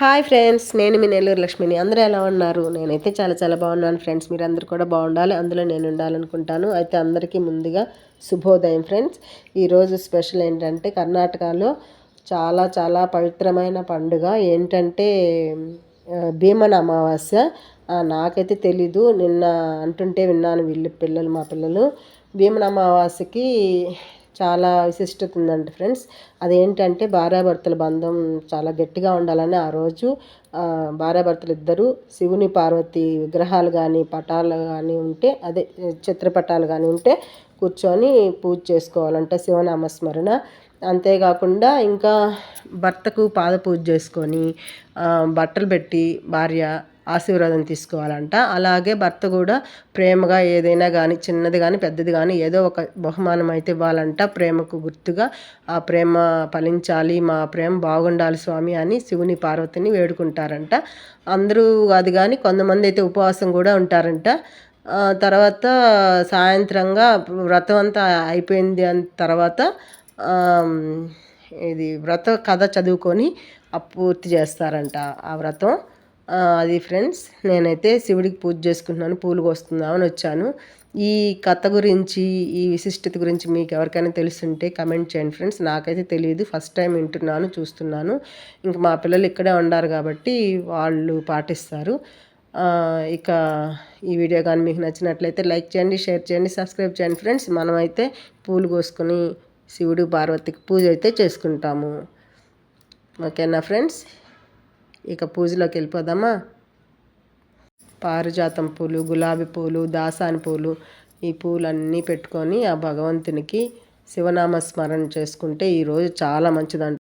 Hi friends నేను మీ నెల్లూరు లక్ష్మిని. అందరూ ఎలా ఉన్నారు? నేనైతే చాలా చాలా బాగున్నాను ఫ్రెండ్స్. మీరు కూడా బాగుండాలి. అందులో నేను ఉండాలనుకుంటాను. అయితే అందరికీ ముందుగా శుభోదయం ఫ్రెండ్స్. ఈరోజు స్పెషల్ ఏంటంటే కర్ణాటకలో చాలా చాలా పవిత్రమైన పండుగ. ఏంటంటే భీమన అమావాస్య. నాకైతే తెలీదు. నిన్న అంటుంటే విన్నాను వీళ్ళు పిల్లలు మా పిల్లలు. భీమన అమావాస్యకి చాలా విశిష్టత ఉందంట ఫ్రెండ్స్. అదేంటంటే భార్యాభర్తల బంధం చాలా గట్టిగా ఉండాలని ఆ రోజు భార్యాభర్తలు ఇద్దరు శివుని పార్వతి విగ్రహాలు కానీ పటాలు కానీ ఉంటే అదే చిత్రపటాలు కానీ ఉంటే కూర్చొని పూజ చేసుకోవాలంటే శివనామస్మరణ. అంతేకాకుండా ఇంకా భర్తకు పాద పూజ చేసుకొని బట్టలు పెట్టి భార్య ఆశీర్వాదం తీసుకోవాలంట. అలాగే భర్త కూడా ప్రేమగా ఏదైనా కానీ చిన్నది కానీ పెద్దది కానీ ఏదో ఒక బహుమానం అయితే ఇవ్వాలంట. ప్రేమకు గుర్తుగా ఆ ప్రేమ ఫలించాలి మా ప్రేమ బాగుండాలి స్వామి అని శివుని పార్వతిని వేడుకుంటారంట. అందరూ అది కానీ కొంతమంది అయితే ఉపవాసం కూడా ఉంటారంట. తర్వాత సాయంత్రంగా వ్రతం అంతా అయిపోయింది అని తర్వాత ఇది వ్రత కథ చదువుకొని పూర్తి చేస్తారంట ఆ వ్రతం. అది ఫ్రెండ్స్ నేనైతే శివుడికి పూజ చేసుకుంటున్నాను పూలు కోసుకుందామని వచ్చాను. ఈ కథ గురించి ఈ విశిష్టత గురించి మీకు ఎవరికైనా తెలుసుంటే కమెంట్ చేయండి ఫ్రెండ్స్. నాకైతే తెలియదు ఫస్ట్ టైం వింటున్నాను చూస్తున్నాను. ఇంకా మా పిల్లలు ఇక్కడే ఉండారు కాబట్టి వాళ్ళు పాటిస్తారు. ఇక ఈ వీడియో కానీ మీకు నచ్చినట్లయితే లైక్ చేయండి షేర్ చేయండి సబ్స్క్రైబ్ చేయండి ఫ్రెండ్స్. మనమైతే పూలు కోసుకొని శివుడు పార్వతికి పూజ అయితే చేసుకుంటాము. ఓకేనా ఫ్రెండ్స్? ఇక పూజలోకి వెళ్ళిపోదామా? పారిజాతం పూలు గులాబీ పూలు దాసాని పూలు ఈ పూలన్నీ పెట్టుకొని ఆ భగవంతునికి శివనామ స్మరణ చేసుకుంటే ఈరోజు చాలా మంచిదంట.